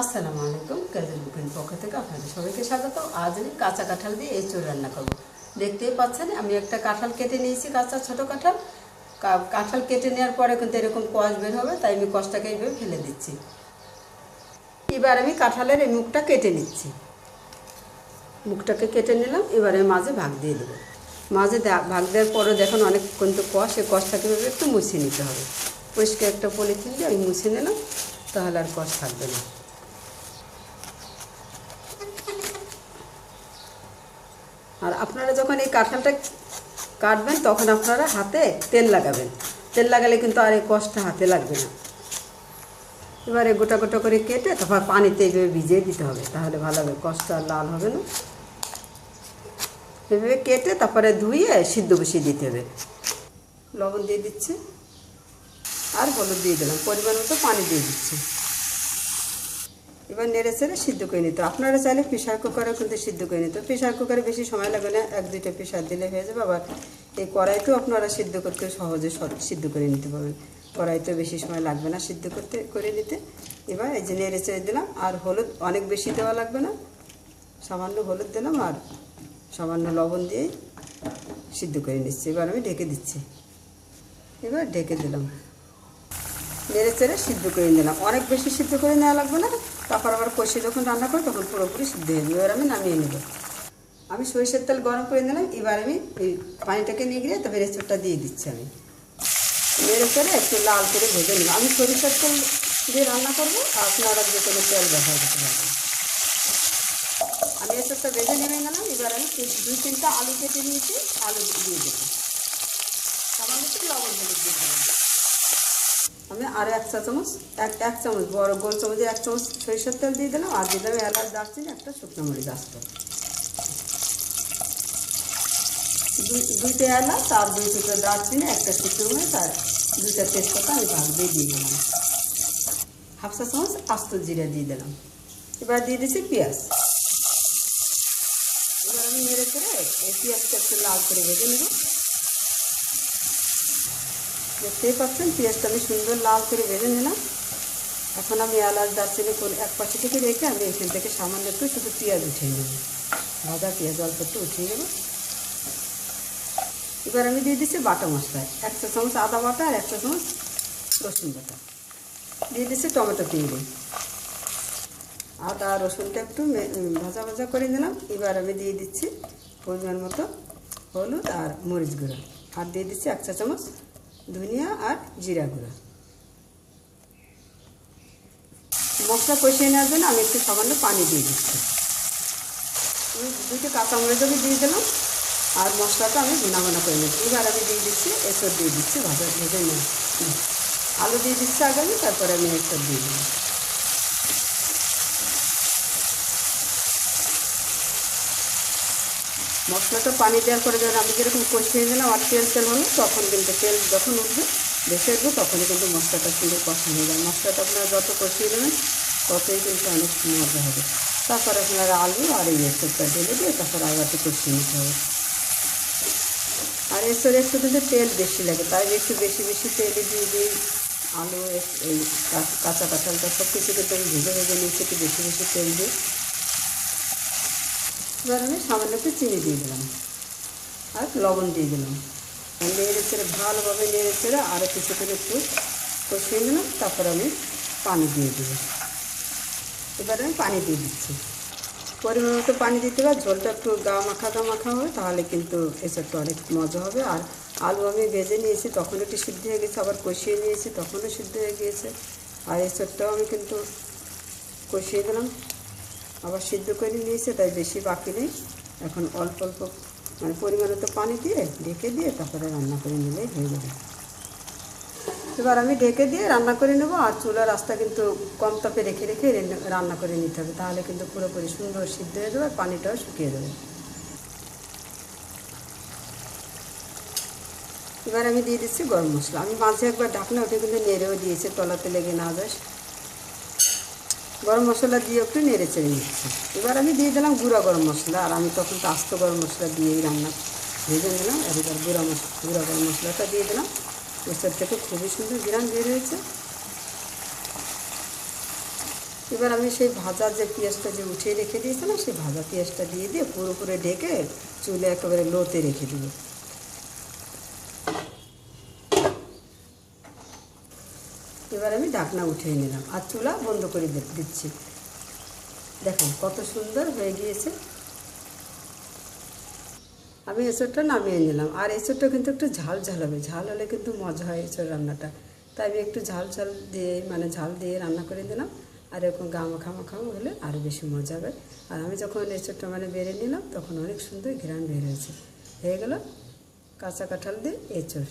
আসসালামু আলাইকুম কাজের বুকের পক্ষ থেকে আপনাদের সবাইকে স্বাগত। আজ আমি কাঁচা কাঁঠাল দিয়ে এঁচোড় রান্না করব। দেখতেই পাচ্ছেন, আমি একটা কাঁঠাল কেটে নিয়েছি, কাঁচা ছোট কাঁঠাল। কাঁঠাল কেটে নেওয়ার পরে কিন্তু এরকম কষ বের হবে, তাই আমি কষটাকে এইভাবে ফেলে দিচ্ছি। এবার আমি কাঁঠালের এই মুখটা কেটে নিচ্ছি। মুখটাকে কেটে নিলাম, এবারে মাঝে ভাগ দিয়ে দেবো। মাঝে ভাগ দেওয়ার পরে দেখুন অনেক কিন্তু কষ এই কষটাকে এভাবে একটু মুছিয়ে নিতে হবে। পরিষ্কার একটা পলিথিন দিয়ে আমি মুছে নিলাম, তাহলে আর কষ থাকবে না। আর আপনারা যখন এই কাঁঠালটা কাটবেন, তখন আপনারা হাতে তেল লাগাবেন। তেল লাগালে কিন্তু আর এই কষ্ট হাতে লাগবে না। এবারে গোটা গোটা করে কেটে তারপর পানিতে এইভাবে ভিজিয়ে দিতে হবে। তাহলে ভালো হবে, কষ্ট আর লাল হবে না। এভাবে কেটে তারপরে ধুয়ে সিদ্ধ বসিয়ে দিতে হবে। লবণ দিয়ে দিচ্ছে। আর হলুদ দিয়ে দিলাম। পরিমাণ মতো পানি দিয়ে দিচ্ছি। এবার নেড়ে চেড়ে সিদ্ধ করে নিতে আপনারা চাইলে প্রেশার কুকারে কিন্তু সিদ্ধ করে নিতে। প্রেশার কুকারে বেশি সময় লাগবে না, এক, দুইটা প্রেশার দিলে হয়ে যাবে। আবার এই কড়াইতেও আপনারা সিদ্ধ করতে সহজে সিদ্ধ করে নিতে পারবেন। কড়াইতেও বেশি সময় লাগবে না সিদ্ধ করতে, করে নিতে। এবার এই যে নেড়ে চেড়ে দিলাম, আর হলুদ অনেক বেশি দেওয়া লাগবে না। সামান্য হলুদ দিলাম আর সামান্য লবণ দিয়েই সিদ্ধ করে নিচ্ছি। এবার আমি ঢেকে দিচ্ছি। এবার ঢেকে দিলাম। নেড়ে চেড়ে সিদ্ধ করে নিলাম। অনেক বেশি সিদ্ধ করে নেওয়া লাগবে না। তারপর আবার কষিয়ে যখন রান্না করো, তখন পুরোপুরি সিদ্ধ হয়ে যাবে। এবার আমি নামিয়ে নেব। আমি সরিষার তেল গরম করে নিলাম। এবার আমি এই পানিটাকে নিয়ে গিয়ে তারপরে রেসিপিটা দিয়ে দিচ্ছি আমি। নেড়ে চেড়ে একটু লাল করে ভেজে নিলাম। আমি সরিষার তেল দিয়ে রান্না করব, আর আপনারা যে কোনো তেল ব্যবহার করতে পারবেন। আমি এসবটা ভেজে নেমে গেলাম। এবার আমি দুই, তিনটা আলু কেটে নিয়েছি। আলু দিয়ে দেবো। সামান্য একটু লবণ হলুদ দিয়ে দেবো। আমি আরও এক চা চামচ, এক এক চামচ বড় গোল চামচের এক চামচ সরিষার তেল দিয়ে দিলাম, আর দিলাম এলাচ দারচিনি, একটা শুকনো মরিচ আস্ত। দুই, দুইটা এলাচ আর দুই টুকরো দারচিনি, একটা শুকনো মরিচ আর দুইটা তেজপাতা আমি ভাগ দিয়ে দিয়ে দিলাম। হাফ চা চামচ আস্ত জিরা দিয়ে দিলাম। এবার দিয়ে দিচ্ছি পেঁয়াজ। এবার আমি মেরে করে এই পেঁয়াজটা একটু লাল করে ভেজে নেব। দেখতেই পাচ্ছেন, পেঁয়াজটা আমি সুন্দর লাল করে ভেজে নিলাম। এখন আমি এলাচ, দারচিনি এক পাশে থেকে রেখে আমি এখান থেকে সামান্য একটু শুধু পেঁয়াজ উঠিয়ে নেব। ভাজা পেঁয়াজ অল্প একটু উঠিয়ে নেব। এবার আমি দিয়ে দিচ্ছি বাটা মশলা, এক চা চামচ আদা বাটা আর এক চা চামচ রসুন বাটা। দিয়ে দিচ্ছি টমেটো পিঁড়ি আদা রসুনটা একটু ভাজা ভাজা করে নিলাম। এবার আমি দিয়ে দিচ্ছি পরিমাণ মতো হলুদ আর মরিচ গুঁড়ো। আর দিয়ে দিচ্ছি এক চা চামচ ধনিয়া আর জিরা গুঁড়া। মশলা কষিয়ে নেওয়ার জন্য আমি একটু সামান্য পানি দিয়ে দিচ্ছি। আমি দুটো কাঁচামরিচ আমি দিয়ে দিলাম, আর মশলাটা আমি গুনাগুনা গুনা করে নিচ্ছি। এবার আমি দিয়ে দিচ্ছি এসব দিয়ে দিচ্ছি ভাজা, ভেজে নেব আলু দিয়ে দিচ্ছি আগে আমি তারপরে আমি এসব দিয়ে দিলাম মশলাটা পানি দেওয়ার পরে যখন আমি যেরকম কষিয়ে দিলাম আর তেল তেল হলো, তখন কিন্তু তেল যখন উঠবে বেশি উঠবে তখনই কিন্তু মশলাটা সুন্দর কষানো হয়ে যাবে। মশলাটা আপনারা যত কষিয়ে দেবেন, ততই কিন্তু অনেক মজা হবে। তারপর আপনারা আলু আর এই এসবটা ঢেলে দিয়ে তারপর একটু কষিয়ে নিতে হবে। আর এসব একটু কিন্তু তেল বেশি লাগে, তাই একটু বেশি বেশি তেলে দিয়ে দিই আলু, এই কাঁচা কাঁঠালটা সব কিছু কিন্তু আমি ভেজে ভেজে নিচ্ছি একটু বেশি বেশি তেল দিই এবার আমি সামান্য একটু চিনি দিয়ে দিলাম। আর লবণ দিয়ে দিলাম। নেড়ে চেড়ে ভালোভাবে নেড়ে চেড়ে আরও কিছুক্ষণ একটু কষিয়ে দিলাম তারপর আমি পানি দিয়ে দেব। এবার আমি পানি দিয়ে দিচ্ছি। পরিমাণ মতো পানি দিতে হবে, ঝোলটা একটু গা মাখা গা মাখা হবে, তাহলে কিন্তু এসব এসবটা অনেক মজা হবে। আর আলু আমি ভেজে নিয়েছি তখন একটু সিদ্ধ হয়ে গেছে, আবার কষিয়ে নিয়েছি, তখনও সিদ্ধ হয়ে গিয়েছে। আর এসবটাও আমি কিন্তু কষিয়ে দিলাম। আবার সিদ্ধ করে নিয়েছে, তাই বেশি বাকি নেই। এখন অল্প অল্প মানে পরিমাণ তো পানি দিয়ে ঢেকে দিয়ে তারপরে রান্না করে নিলেই হয়ে যাবে। এবার আমি ঢেকে দিয়ে রান্না করে নেব, আর চুলার রাস্তা কিন্তু কম তাপে রেখে রেখে রান্না করে নিতে হবে। তাহলে কিন্তু পুরোপুরি সুন্দর সিদ্ধ হয়ে যাবে, পানিটাও শুকিয়ে যাবে। এবার আমি দিয়ে দিচ্ছি গরম মশলা। আমি মাঝে একবার ঢাকনা ওঠে কিন্তু নেড়েও দিয়েছি, তলাতে লেগে না যায়। গরম মশলা দিয়ে একটু নেড়ে চেড়ে নিচ্ছি। এবার আমি দিয়ে দিলাম গুঁড়া গরম মশলা, আর আমি তখন তো আস্ত গরম মশলা দিয়েই রান্না ভেজে নিলাম। আর এবার গুঁড়া মশলা গুঁড়া গরম মশলাটা দিয়ে দিলাম। এসব থেকে খুবই সুন্দর গ্রাম বের হয়েছে। এবার আমি সেই ভাজা যে পেঁয়াজটা যে উঠিয়ে রেখে দিয়েছিলাম, সেই ভাজা পেঁয়াজটা দিয়ে দিয়ে পুরো পুরোপুরি ঢেকে চুলে একেবারে লোতে রেখে দেবো। এবার আমি ঢাকনা উঠিয়ে নিলাম আর চুলা বন্ধ করে দিচ্ছি। দেখুন কত সুন্দর হয়ে গিয়েছে। আমি এঁচড়টা নামিয়ে নিলাম আর এঁচড়টা কিন্তু একটু ঝাল ঝাল হবে। ঝাল হলে কিন্তু মজা হয় এঁচড় রান্নাটা। তাই আমি একটু ঝাল ঝাল দিয়ে মানে ঝাল দিয়ে রান্না করে দিলাম আর এরকম গামা খামা খামা হলে আরও বেশি মজা হবে। আর আমি যখন এঁচড়টা মানে বেড়ে নিলাম তখন অনেক সুন্দর ঘ্রাণ বের হয়েছে। হয়ে গেল কাঁচা কাঁঠাল দিয়ে এঁচড়।